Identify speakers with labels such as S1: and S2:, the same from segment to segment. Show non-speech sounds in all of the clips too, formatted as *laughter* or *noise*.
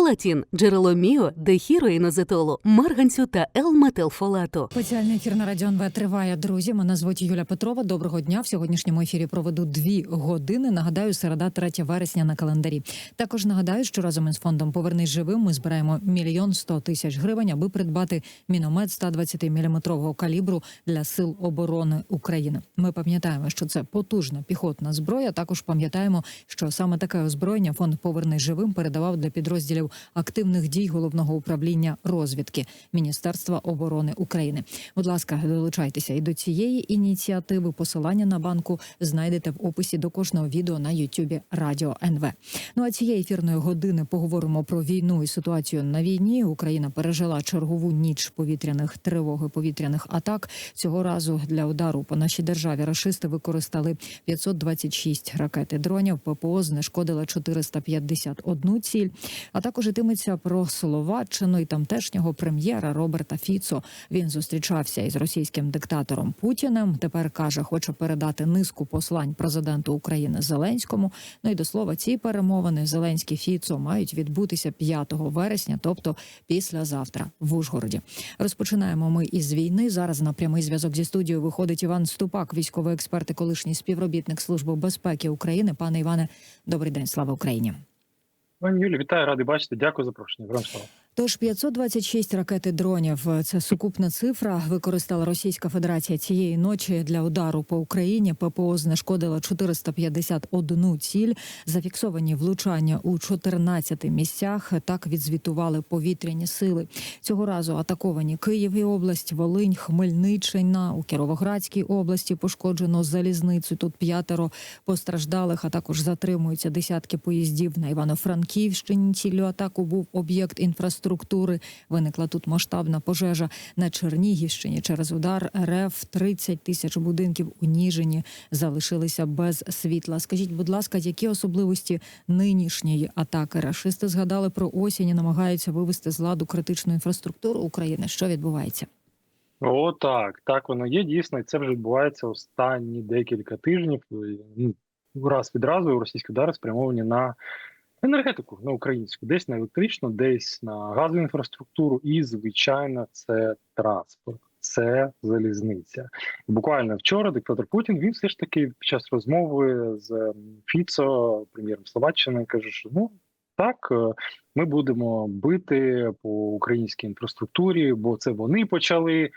S1: Фолатін – джерело міо, дехіроїнозетолу, марганцю та Л-метилфолату.
S2: Спеціальний ефір на радіо НВ триває. Друзі, мене звуть Юля Петрова. Доброго дня. В сьогоднішньому ефірі проведу дві години. Нагадаю, середа 3 вересня на календарі. Також нагадаю, що разом із фондом Повернись живим ми збираємо мільйон сто тисяч гривень, аби придбати міномет 120 мм калібру для сил оборони України. Ми пам'ятаємо, що це потужна піхотна зброя. Також пам'ятаємо, що саме таке озброєння фонд Повернись живим передавав для підрозділів активних дій головного управління розвідки Міністерства оборони України. Будь ласка, долучайтеся і до цієї ініціативи. Посилання на банку знайдете в описі до кожного відео на Ютубі Радіо НВ. Ну а цієї ефірної години поговоримо про війну і ситуацію на війні. Україна пережила чергову ніч повітряних тривог і повітряних атак. Цього разу для удару по нашій державі рашисти використали 526 ракет дронів. ППО знешкодила 451 ціль. А також йтиметься про Словаччину і тамтешнього прем'єра Роберта Фіцо. Він зустрічався із російським диктатором Путіним. Тепер каже, хоче передати низку послань президенту України Зеленському. Ну і до слова, ці перемовини Зеленський Фіцо мають відбутися 5 вересня, тобто післязавтра в Ужгороді. Розпочинаємо ми із війни. Зараз на прямий зв'язок зі студією виходить Іван Ступак, військовий експерт і колишній співробітник Служби безпеки України. Пане Іване, добрий день, слава Україні.
S3: Пані Юлі, вітаю, радий бачити. Дякую за запрошення. Героям слава.
S2: Тож 526 ракет і дронів – це сукупна цифра. Використала Російська Федерація цієї ночі для удару по Україні. ППО знешкодила 451 ціль. Зафіксовані влучання у 14 місцях. Так відзвітували повітряні сили. Цього разу атаковані Київ і область, Волинь, Хмельниччина. У Кіровоградській області пошкоджено залізницю. Тут п'ятеро постраждалих, а також затримуються десятки поїздів на Івано-Франківщині. Ціллю атаку був об'єкт інфраструктури. Виникла тут масштабна пожежа на Чернігівщині. Через удар РФ 30 тисяч будинків у Ніжині залишилися без світла. Скажіть, будь ласка, які особливості нинішньої атаки? Рашисти згадали про осінь і намагаються вивести з ладу критичну інфраструктуру України. Що відбувається?
S3: О, так, так воно є дійсно, і це вже відбувається останні декілька тижнів. Ну, раз від разу російські удари спрямовані на енергетику на українську, десь на електричну, десь на газову інфраструктуру, і звичайно, це транспорт. Це залізниця. Буквально вчора диктатор Путін він все ж таки під час розмови з Фіцо, прем'єром Словаччини, каже, що ну так, е, ми будемо бити по українській інфраструктурі, бо це вони почали.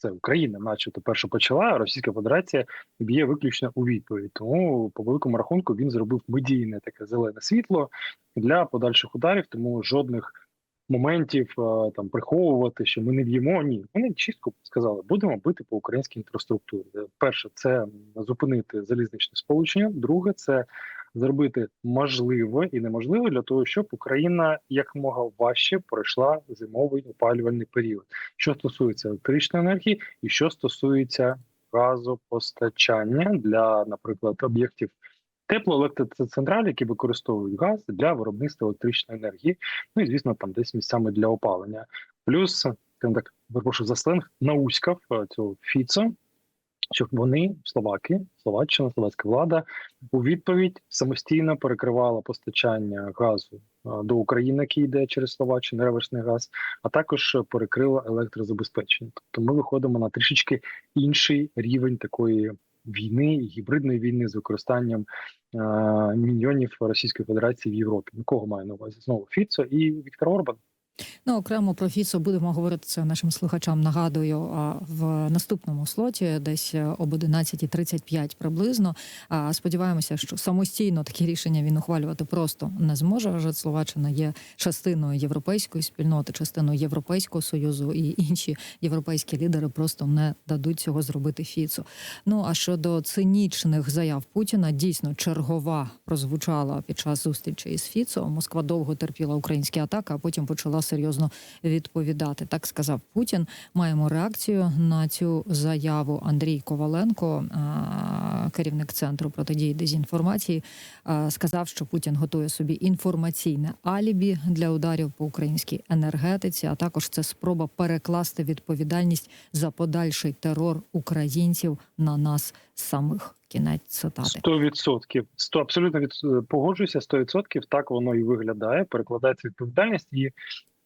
S3: Це Україна, начебто, перша почала, а Російська Федерація б'є виключно у відповідь. Тому по великому рахунку він зробив медійне таке зелене світло для подальших ударів. Тому жодних моментів е, там приховувати, що ми не б'ємо. Ні, вони чітко сказали, будемо бити по українській інфраструктурі. Перше, це зупинити залізничне сполучення. Друге, це зробити можливе і неможливе для того, щоб Україна якомога важче пройшла зимовий опалювальний період. Що стосується електричної енергії, і що стосується газопостачання для, наприклад, об'єктів теплоелектроцентраль, які використовують газ для виробництва електричної енергії. Ну і звісно, там десь місцями для опалення. Плюс я так перепрошую за сленг науськав е, цього Фіцо, щоб вони, словаки, словаччина, словацька влада, у відповідь самостійно перекривала постачання газу е, до України, який йде через Словаччину, реверсний газ, а також перекрила електрозабезпечення. Тобто ми виходимо на трішечки інший рівень такої. Війни гібридної війни з використанням е, міньйонів Російської Федерації в Європі. Кого маю на увазі знову Фіцо і Віктор Орбан.
S2: Ну окремо про Фіцо будемо говорити це нашим слухачам. Нагадую, в наступному слоті, десь об 11.35 приблизно. Сподіваємося, що самостійно такі рішення він ухвалювати просто не зможе. Адже Словаччина є частиною європейської спільноти, частиною Європейського союзу, і інші європейські лідери просто не дадуть цього зробити Фіцо. Ну а щодо цинічних заяв Путіна, дійсно чергова прозвучала під час зустрічі із Фіцо. Москва довго терпіла українські атаки, а потім почала серйозно відповідати. Так сказав Путін. Маємо реакцію на цю заяву. Андрій Коваленко, керівник центру протидії дезінформації, сказав, що Путін готує собі інформаційне алібі для ударів по українській енергетиці. А також це спроба перекласти відповідальність за подальший терор українців на нас самих. Кінець цитати.
S3: Сто відсотків. Сто абсолютно від погоджуюся. Сто відсотків так воно і виглядає. Перекладається відповідальність і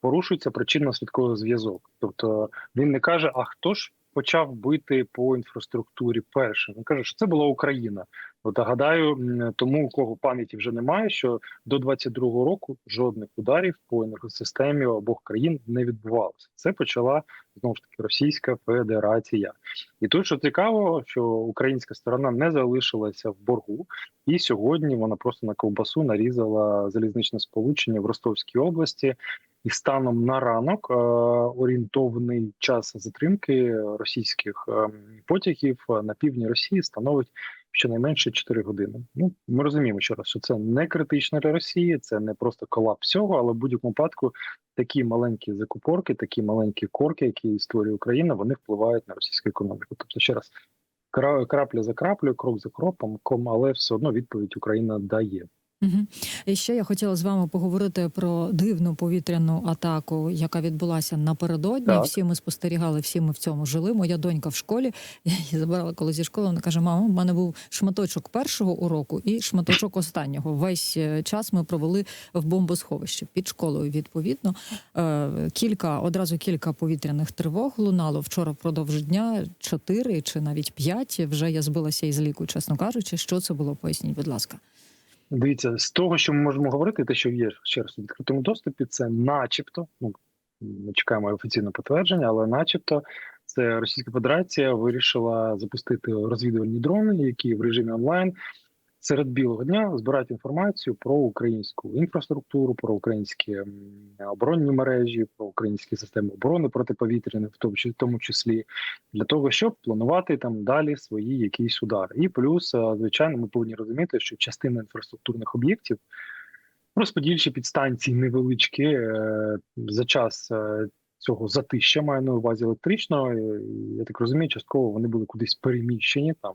S3: порушується причинно-слідковий зв'язок. Тобто він не каже, а хто ж почав бити по інфраструктурі першим. Він каже, що це була Україна. От гадаю, тому у кого пам'яті вже немає, що до 22-го року жодних ударів по енергосистемі обох країн не відбувалося. Це почала знову ж таки Російська Федерація. І тут що цікаво, що українська сторона не залишилася в боргу, і сьогодні вона просто на ковбасу нарізала залізничне сполучення в Ростовській області. І станом на ранок е, орієнтовний час затримки російських е, потягів е, на півдні Росії становить щонайменше 4 години. Ну ми розуміємо ще раз, що це не критично для Росії, це не просто колапс всього, але в будь-якому випадку такі маленькі закупорки, такі маленькі корки, які створює Україна, вони впливають на російську економіку. Тобто, ще раз крапля за краплею, крок за кроком, але все одно відповідь Україна дає.
S2: Угу. І ще я хотіла з вами поговорити про дивну повітряну атаку, яка відбулася напередодні.
S3: Так.
S2: Всі ми спостерігали, всі ми в цьому жили. Моя донька в школі. *laughs* Я її забирала коли зі школи. Вона каже: Мамо, в мене був шматочок першого уроку і шматочок останнього. Весь е, час ми провели в бомбосховищі під школою. Відповідно, Е, кілька одразу кілька повітряних тривог лунало вчора. Впродовж дня чотири чи навіть п'ять. Вже я збилася із ліку, чесно кажучи, що це було. Поясніть, будь ласка.
S3: Дивіться, з того, що ми можемо говорити, те, що є ще раз у відкритому доступі, це начебто, ну ми чекаємо офіційне підтвердження, але начебто це Російська Федерація вирішила запустити розвідувальні дрони, які в режимі онлайн серед білого дня збирають інформацію про українську інфраструктуру, про українські оборонні мережі, про українські системи оборони протиповітряної, в тому числі- для того, щоб планувати там далі свої якісь удари. І плюс, е, звичайно, ми повинні розуміти, що частина інфраструктурних об'єктів, розподільчі підстанції невеличкі е, за час. е, Цього затища маю на увазі електричного. Я так розумію, частково вони були кудись переміщені там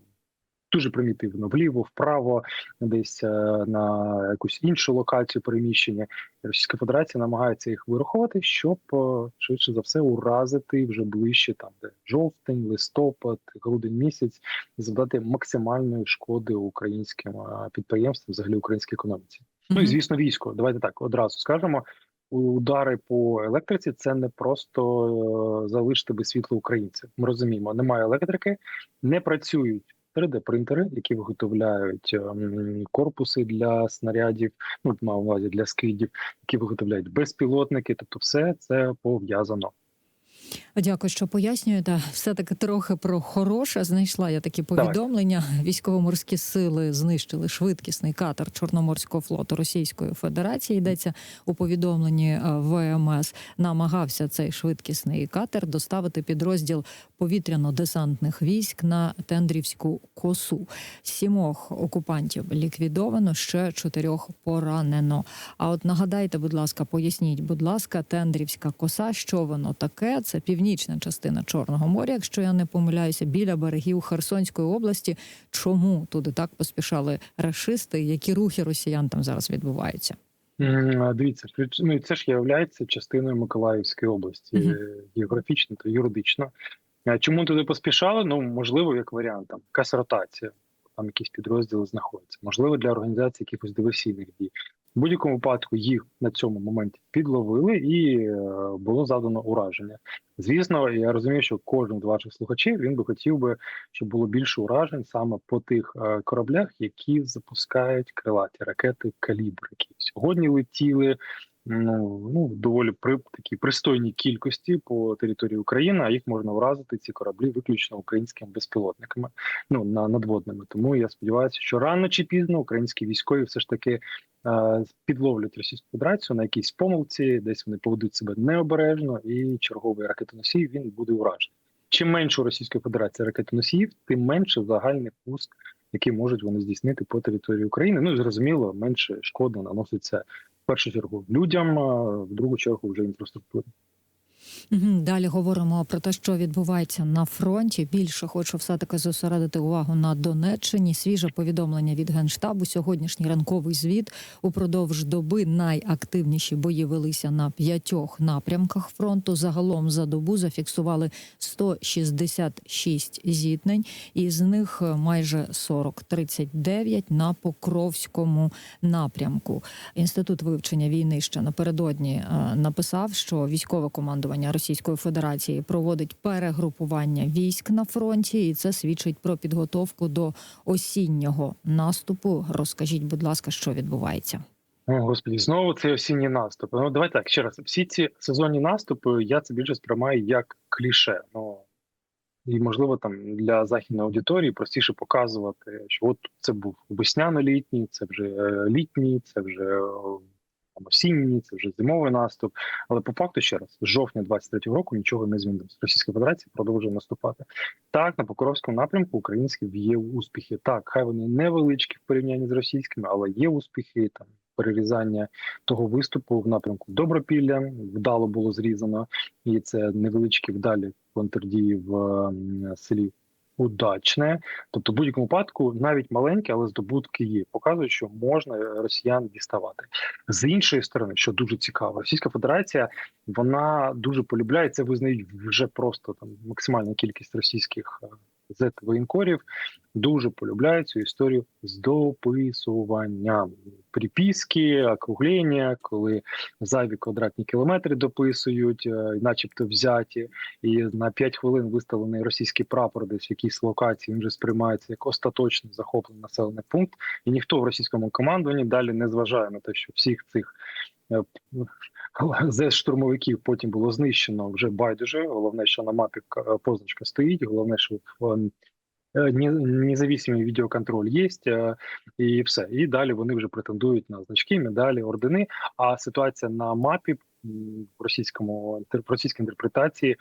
S3: дуже примітивно, вліво, вправо, десь е, на якусь іншу локацію переміщення. Російська Федерація намагається їх вирахувати, щоб е, швидше за все уразити вже ближче, там де жовтень, листопад, грудень місяць, завдати максимальної шкоди українським е, підприємствам, взагалі українській економіці. Ну і звісно, військо. Давайте так одразу скажемо. Удари по електриці це не просто залишити без світла українців. Ми розуміємо, немає електрики, не працюють 3D-принтери, які виготовляють ем, корпуси для снарядів, ну мав увазі для скидів, які виготовляють безпілотники. Тобто, все це пов'язано.
S2: Дякую, що пояснюєте. Все таки трохи про хороше. Знайшла я такі повідомлення. Військово-морські сили знищили швидкісний катер Чорноморського флоту Російської Федерації. Йдеться у повідомленні е, ВМС. Намагався цей швидкісний катер доставити підрозділ повітряно-десантних військ на Тендрівську косу. Сімох окупантів ліквідовано, ще чотирьох поранено. А от нагадайте, будь ласка, поясніть, будь ласка, Тендрівська коса, що воно таке? Це північна частина Чорного моря, якщо я не помиляюся, біля берегів Херсонської області. Чому туди так поспішали рашисти? Які рухи росіян там зараз відбуваються?
S3: Дивіться, ну це ж є частиною Миколаївської області
S2: Мгм.
S3: е, географічно та юридично. Чому туди поспішали? Ну можливо, як варіант, там якась ротація, там якісь підрозділи знаходяться. Можливо, для організації якихось диверсійних дій. В будь-якому випадку їх на цьому моменті підловили і е, було задано ураження. Звісно, я розумію, що кожен з ваших слухачів він би хотів би, щоб було більше уражень саме по тих е, кораблях, які запускають крилаті ракети калібр, які сьогодні летіли. Ну, ну доволі при такій пристойній кількості по території України, а їх можна вразити ці кораблі виключно українськими безпілотниками, ну на надводними. Тому я сподіваюся, що рано чи пізно українські військові все ж таки е, підловлять Російську Федерацію на якійсь помилці, десь вони поведуть себе необережно, і черговий ракетоносій він буде уражений. Чим менше у Російської Федерації ракетоносіїв, тим менше загальний пуск, який можуть вони здійснити по території України. Ну і зрозуміло, менше шкоди наноситься першу чергу людям, в другу чергу вже інфраструктурі.
S2: Далі говоримо про те, що відбувається на фронті. Більше хочу все таки зосередити увагу на Донеччині. Свіже повідомлення від генштабу. Сьогоднішній ранковий звіт упродовж доби найактивніші бої велися на п'ятьох напрямках фронту. Загалом за добу зафіксували 166 зіткнень, і з них е, майже 40 39 на Покровському напрямку. Інститут вивчення війни ще напередодні е, написав, що військове командування Російської Федерації проводить перегрупування військ на фронті, і це свідчить про підготовку до осіннього наступу. Розкажіть, будь ласка, що відбувається?
S3: О, господі, знову цей осінній наступ. Ну давай так ще раз. Всі ці сезонні наступи я це більше сприймаю як кліше. Ну і можливо там для західної аудиторії простіше показувати, що от це був весняно-літній, це вже е, літній, це вже е, там, осінній, це вже зимовий наступ. Але по факту ще раз, з жовтня 23-го року нічого не змінилось. Російська Федерація продовжує наступати. Так, на Покровському напрямку українські є успіхи. Так, хай вони невеличкі в порівнянні з російськими, але є успіхи там. Перерізання того виступу в напрямку Добропілля вдало було зрізано, і це невеличкі вдалі контрдії в селі Удачне. Тобто, в будь-якому випадку, навіть маленькі, але здобутки є. Показують, що можна росіян діставати. З іншої сторони, що дуже цікаво, Російська Федерація вона дуже полюбляє це. Визнають вже просто там максимальна кількість російських зет воєнкорів дуже полюбляють цю історію з дописуванням. Приписки, округлення, коли зайві квадратні кілометри дописують, е, начебто взяті, і на 5 хвилин виставлений російський прапор десь в якійсь локації він вже сприймається як остаточно захоплений населений пункт, і ніхто в російському командуванні далі не зважає на те, що всіх цих е, з штурмовиків потім було знищено вже байдуже. Головне, що на мапі позначка стоїть. Головне, що е, независимий відеоконтроль є, е, і все. І далі вони вже претендують на значки, медалі, ордени. А ситуація на мапі в російському в російській інтерпретації.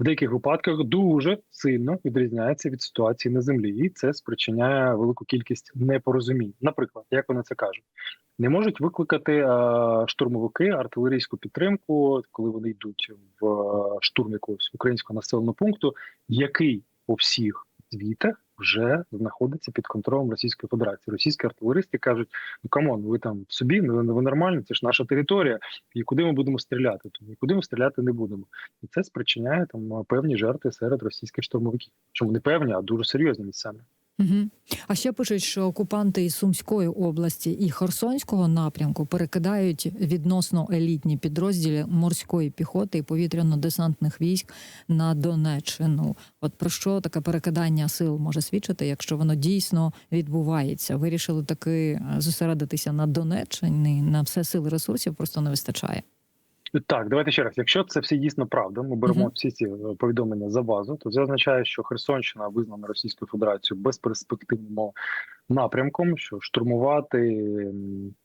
S3: В деяких випадках дуже сильно відрізняється від ситуації на землі, і це спричиняє велику кількість непорозумінь. Наприклад, як вони це кажуть, не можуть викликати е, штурмовики артилерійську підтримку, коли вони йдуть в е, штурм якогось українського населеного пункту, який по всіх звітах вже знаходиться під контролем Російської Федерації. Російські артилеристи кажуть: ну камон, ви там собі, ну ви нормальні, це ж наша територія, і куди ми будемо стріляти? То нікуди ми стріляти не будемо. І це спричиняє там певні жертви серед російських штурмовиків. Чому не певні, а дуже серйозні місцями.
S2: Угу. А ще пишуть, що окупанти із Сумської області і Херсонського напрямку перекидають відносно елітні підрозділи морської піхоти і повітряно-десантних військ на Донеччину. От про що таке перекидання сил може свідчити, якщо воно дійсно відбувається? Вирішили таки е, зосередитися на Донеччині, на все сили ресурсів просто не вистачає.
S3: Так, давайте ще раз. Якщо це все дійсно правда, ми беремо
S2: Мгм.
S3: всі ці е, повідомлення за базу, то це означає, що Херсонщина визнана Російською Федерацією безперспективним напрямком, що штурмувати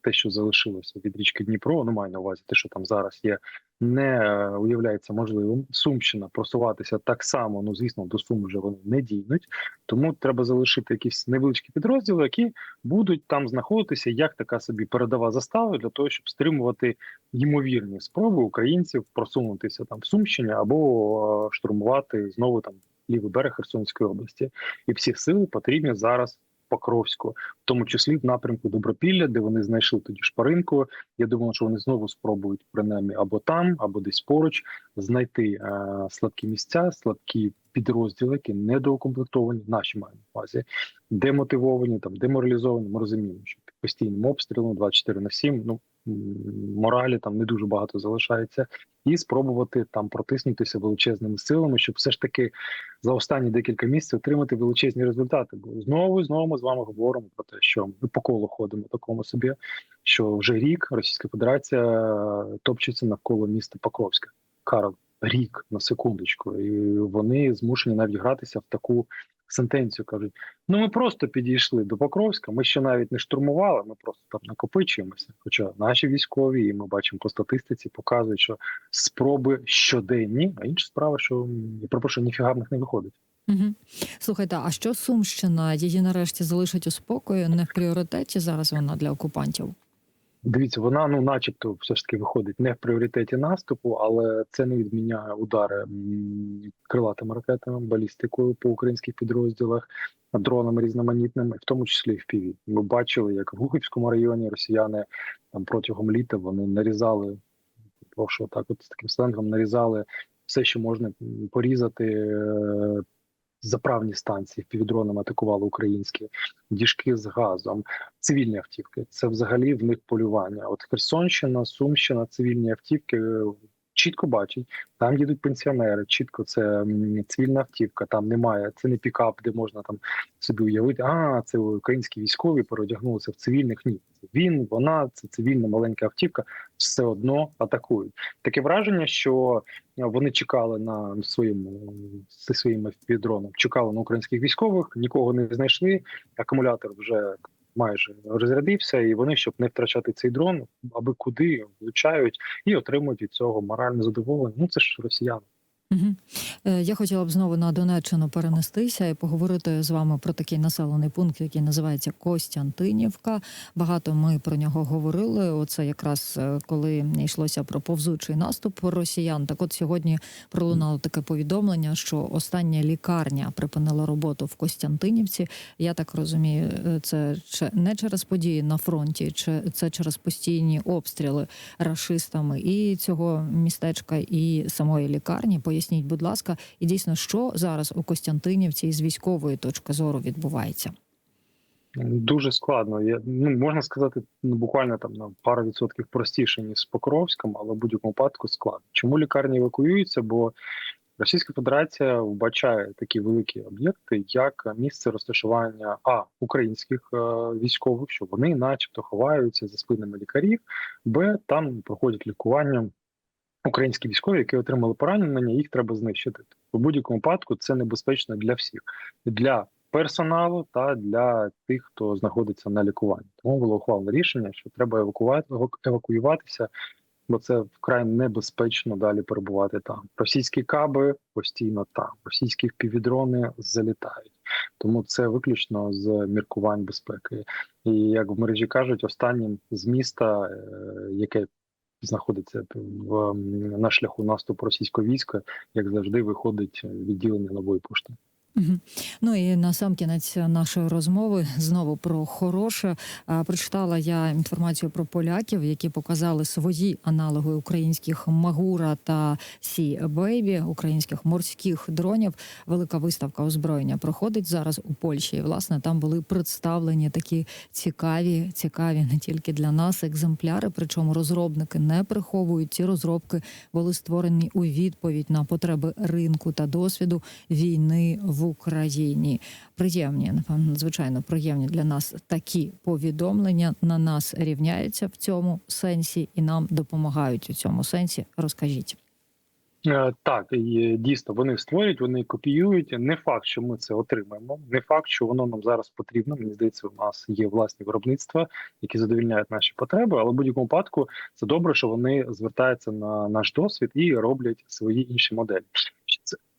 S3: те, що залишилося від річки Дніпро, ну маю на увазі, те, що там зараз є, не е, уявляється можливим. Сумщина просуватися так само. Ну звісно, до Сум вже вони не дійдуть. Тому треба залишити якісь невеличкі підрозділи, які будуть там знаходитися як така собі передова застава для того, щоб стримувати ймовірні спроби українців просунутися там в Сумщині або е, штурмувати знову там лівий берег Херсонської області. І всі сили потрібні зараз. Покровську, в тому числі в напрямку Добропілля, де вони знайшли тоді шпаринку. Я думаю, що вони знову спробують принаймні або там, або десь поруч знайти е, слабкі місця, слабкі підрозділи, які недоукомплектовані, наші маємо на увазі, демотивовані, там деморалізовані. Ми розуміємо, що під постійним обстрілом 24 на 7, ну моралі там не дуже багато залишається, і спробувати там протиснутися величезними силами, щоб все ж таки за останні декілька місяців отримати величезні результати. Бо знову і знову ми з вами говоримо про те, що ми по колу ходимо такому собі, що вже рік Російська Федерація е, топчеться навколо міста Покровська. Карл, рік на секундочку, і вони змушені навіть гратися в таку сентенцію. кажуть: ну ми просто підійшли до Покровська. Ми ще навіть не штурмували, ми просто там накопичуємося. Хоча наші військові, і ми бачимо по статистиці, показують, що спроби щоденні, а інша справа, що я пропоную, ніфіга в них не виходить.
S2: Угу. Слухайте, а що Сумщина? Її нарешті залишать у спокої? Не в пріоритеті зараз вона для окупантів?
S3: Дивіться, вона ну, начебто, все ж таки виходить не в пріоритеті наступу, але це не відміняє удари крилатими ракетами, балістикою по українських підрозділах, дронами різноманітними, в тому числі і в ПІВІ. Ми бачили, як в Гухівському районі росіяни там протягом літа вони нарізали, прошу так, от з таким сленгом нарізали все, що можна порізати. Заправні станції півдроном атакували українські діжки з газом, цивільні автівки. Це взагалі в них полювання. От Херсонщина, Сумщина, цивільні автівки чітко бачать. Там їдуть пенсіонери. Чітко це цивільна автівка. Там немає. Це не пікап, де можна там собі уявити. А це українські військові переодягнулися в цивільних. Ні, він, вона, це цивільна маленька автівка. Все одно атакують. Таке враження, що вони чекали на своєму зі своїм дроном, чекали на українських військових, нікого не знайшли. Акумулятор вже майже розрядився, і вони, щоб не втрачати цей дрон, аби куди влучають і отримують від цього моральне задоволення. Ну це ж росіяни.
S2: Угу. Я хотіла б знову на Донеччину перенестися і поговорити з вами про такий населений пункт, який називається Костянтинівка. Багато ми про нього говорили. Оце якраз е, коли йшлося про повзучий наступ росіян. Так, от сьогодні пролунало таке повідомлення, що остання лікарня припинила роботу в Костянтинівці. Я так розумію, е, це не через події на фронті, чи це через постійні обстріли рашистами і цього містечка, і самої лікарні. Поясніть, будь ласка, і дійсно, що зараз у Костянтинівці з військової точки зору відбувається?
S3: Дуже складно. Я ну можна сказати, ну буквально там на пару відсотків простіше ніж з Покровськом, але в будь-якому випадку складно. Чому лікарні евакуюються? Бо Російська Федерація вбачає такі великі об'єкти, як місце розташування а українських е, військових, що вони, начебто, ховаються за спинами лікарів, б там проходять лікування. Українські військові, які отримали поранення, їх треба знищити. У будь-якому випадку це небезпечно для всіх, для персоналу та для тих, хто знаходиться на лікуванні. Тому було ухвалене рішення, що треба евакувати евакуюватися, бо це вкрай небезпечно далі перебувати там. Російські каби постійно там, російські півдрони залітають. Тому це виключно з міркувань безпеки. І як в мережі кажуть, останнім з міста, яке знаходиться в на шляху наступу російського війська, як завжди, виходить відділення нової пошти.
S2: Ну і на сам кінець нашої розмови знову про хороше. Прочитала я інформацію про поляків, які показали свої аналоги українських Магура та Сі Бейбі, українських морських дронів. Велика виставка озброєння проходить зараз у Польщі. І власне там були представлені такі цікаві, цікаві не тільки для нас екземпляри. Причому розробники не приховують ці розробки, були створені у відповідь на потреби ринку та досвіду війни в. Україні приємні, напевно, звичайно, приємні для нас такі повідомлення на нас рівняються в цьому сенсі і нам допомагають у цьому сенсі. Розкажіть.
S3: Так, і дійсно вони створюють, вони копіюють. Не факт, що ми це отримаємо. Не факт, що воно нам зараз потрібно. Мені здається, у нас є власні виробництва, які задовільняють наші потреби. Але в будь-якому випадку це добре, що вони звертаються на наш досвід і роблять свої інші моделі.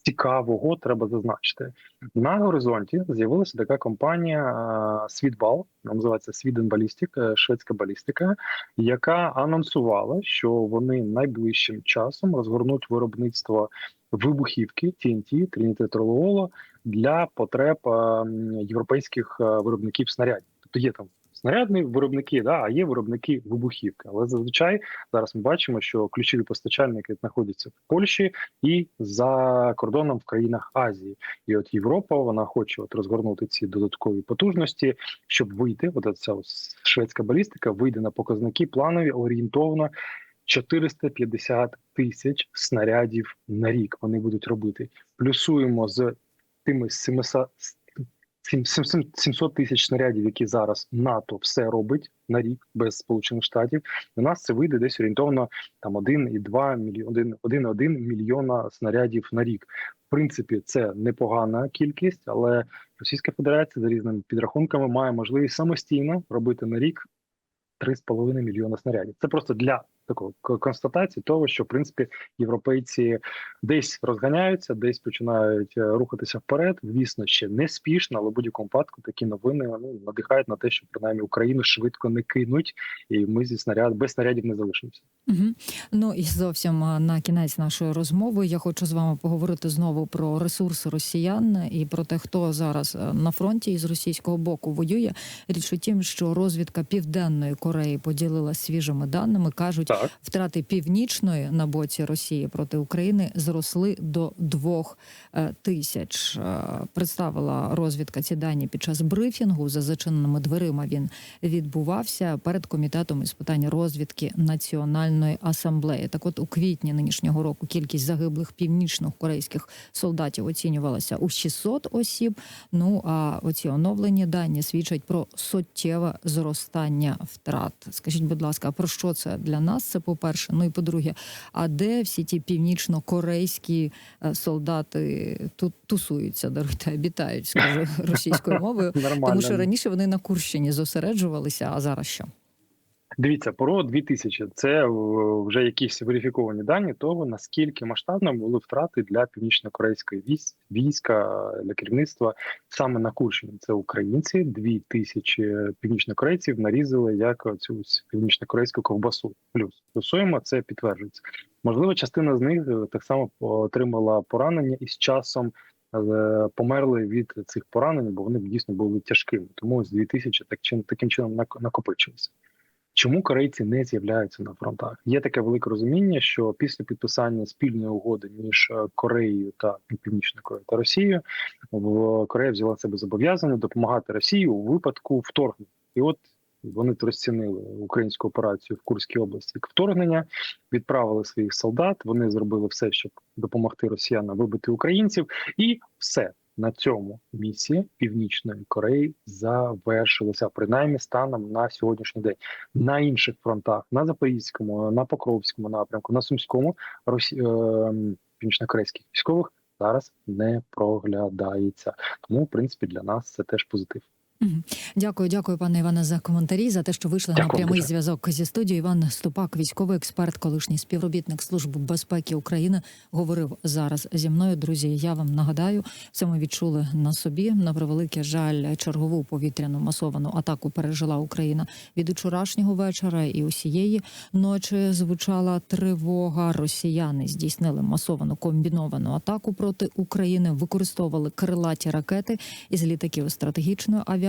S3: Цікавого треба зазначити на горизонті. З'явилася така компанія Світбал, називається Sweden Ballistic, шведська балістика, яка анонсувала, що вони найближчим часом розгорнуть виробництво вибухівки TNT, тринітетрололо для потреб європейських виробників снарядів. Тобто є там снарядні виробники, да, а є виробники вибухівки. Але зазвичай зараз ми бачимо, що ключові постачальники знаходяться в Польщі і за кордоном в країнах Азії. І от Європа вона хоче от розгорнути ці додаткові потужності, щоб вийти. От ця шведська балістика вийде на показники планові орієнтовно. 450 тисяч снарядів на рік вони будуть робити. Плюсуємо з тими 700 700 тисяч снарядів, які зараз НАТО все робить на рік без сполучених штатів. У нас це вийде десь орієнтовно там 1,2 мільйон 1,1 мільйона снарядів на рік. В принципі, це непогана кількість, але Російська Федерація за різними підрахунками має можливість самостійно робити на рік 3,5 мільйона снарядів. Це просто для такого констатації того, що в принципі європейці десь розганяються, десь починають е, рухатися вперед. Звісно, ще не спішно, але в будь-якому випадку такі новини ну надихають на те, що принаймні Україну швидко не кинуть, і ми зі снаряд без снарядів не залишимося.
S2: Угу. Ну і зовсім на кінець нашої розмови я хочу з вами поговорити знову про ресурси росіян і про те, хто зараз е, на фронті із російського боку воює. Річ у тім, що розвідка Південної Кореї поділилася свіжими даними. кажуть,
S3: Так.
S2: втрати північної на боці Росії проти України зросли до двох е, тисяч. Е, Представила розвідка ці дані під час брифінгу за зачиненими дверима. Він відбувався перед комітетом із питань розвідки Національної асамблеї. Так, от у квітні нинішнього року кількість загиблих північно-корейських солдатів оцінювалася у 600 осіб. Ну а оці оновлені дані свідчать про суттєве зростання втрат. Скажіть, будь ласка, про що це для нас? Це по перше. Ну і по-друге, а де всі ті північно-корейські е, солдати тут тусуються, даруйте, обітають, скажу *laughs* російською мовою. Тому що раніше вони на Курщині зосереджувалися, а зараз що?
S3: Дивіться, про 2000 – це е, вже якісь верифіковані дані того, наскільки масштабно були втрати для північно-корейської військ, війська для керівництва саме на Курщині. Це українці, 2000 північнокорейців нарізали як цю північно-корейську ковбасу. Плюс плюсуємо, це підтверджується. Можливо, частина з них е, так само отримала поранення і з часом. е, Померли від цих поранень, бо вони дійсно були тяжкими. Тому з 2000 так чин таким чином нак- накопичилося. Чому корейці не з'являються на фронтах? Є таке велике розуміння, що після підписання спільної угоди між е, Кореєю та Північною Кореєю та Росією Корея взяла себе зобов'язання допомагати Росії у випадку вторгнення. І от вони розцінили українську операцію в Курській області як вторгнення, відправили своїх солдат. Вони зробили все, щоб допомогти росіянам вибити українців, і все на цьому місія Північної Кореї завершилася, принаймні станом на сьогоднішній день. На інших фронтах, на Запорізькому, на Покровському напрямку, на Сумському, Росі... е... північнокорейських військових зараз не проглядається. Тому, в принципі, для нас це теж позитив.
S2: Дякую, дякую, пане Іване, за коментарі, за те, що вийшли на прямий
S3: дуже.
S2: зв'язок зі студією. Іван Ступак, військовий експерт, колишній співробітник Служби безпеки України, говорив зараз зі мною. Друзі, я вам нагадаю, це ми відчули на собі. На превеликий жаль, чергову повітряну масовану атаку пережила Україна від учорашнього вечора і усієї ночі звучала тривога. Росіяни здійснили масовану комбіновану атаку проти України, використовували крилаті ракети із літаків стратегічної авіації,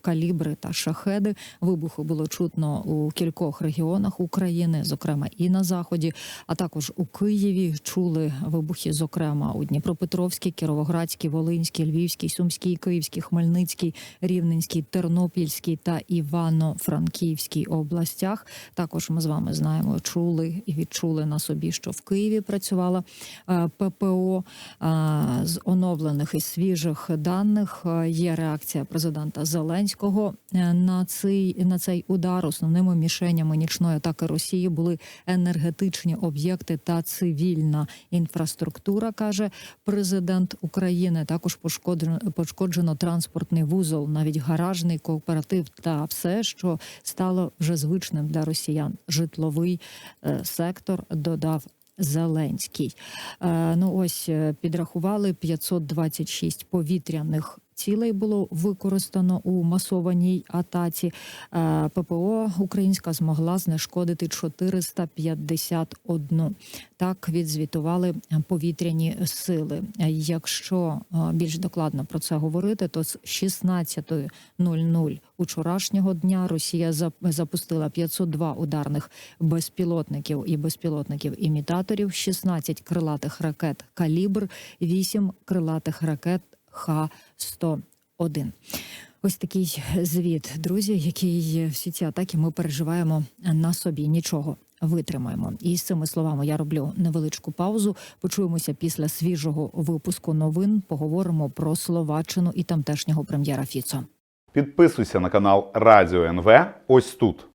S2: калібри та шахеди. Вибухи було чутно у кількох регіонах України, зокрема і на заході, а також у Києві чули вибухи, зокрема у Дніпропетровській, Кіровоградській, Волинській, Львівській, Сумській, Київській, Хмельницькій, Рівненській, Тернопільській та Івано-Франківській областях. Також ми з вами знаємо, чули і відчули на собі, що в Києві працювала е, ППО. З оновлених і свіжих даних е, є реакція президента Зеленського е, на цей на цей удар. Основними мішенями нічної атаки Росії були енергетичні об'єкти та цивільна інфраструктура, каже президент України. Також пошкоджено пошкоджено транспортний вузол, навіть гаражний кооператив та все, що стало вже звичним для росіян. Житловий е, сектор додав. Зеленський. Е, ну ось е, підрахували 526 повітряних цілей було використано у масованій атаці. Е, ППО Українська змогла знешкодити 451. Так відзвітували повітряні сили. Якщо е, більш докладно про це говорити, то з 16.00 учорашнього дня Росія зап- запустила 502 ударних безпілотників і безпілотників імітаторів, 16 крилатих ракет калібр, 8 крилатих ракет Х-101. Ось такий звіт, друзі, який всі ці атаки ми переживаємо на собі. Нічого витримаємо. І з цими словами я роблю невеличку паузу. Почуємося після свіжого випуску новин. Поговоримо про Словаччину і тамтешнього прем'єра Фіцо.
S4: Підписуйся на канал Радіо НВ ось тут.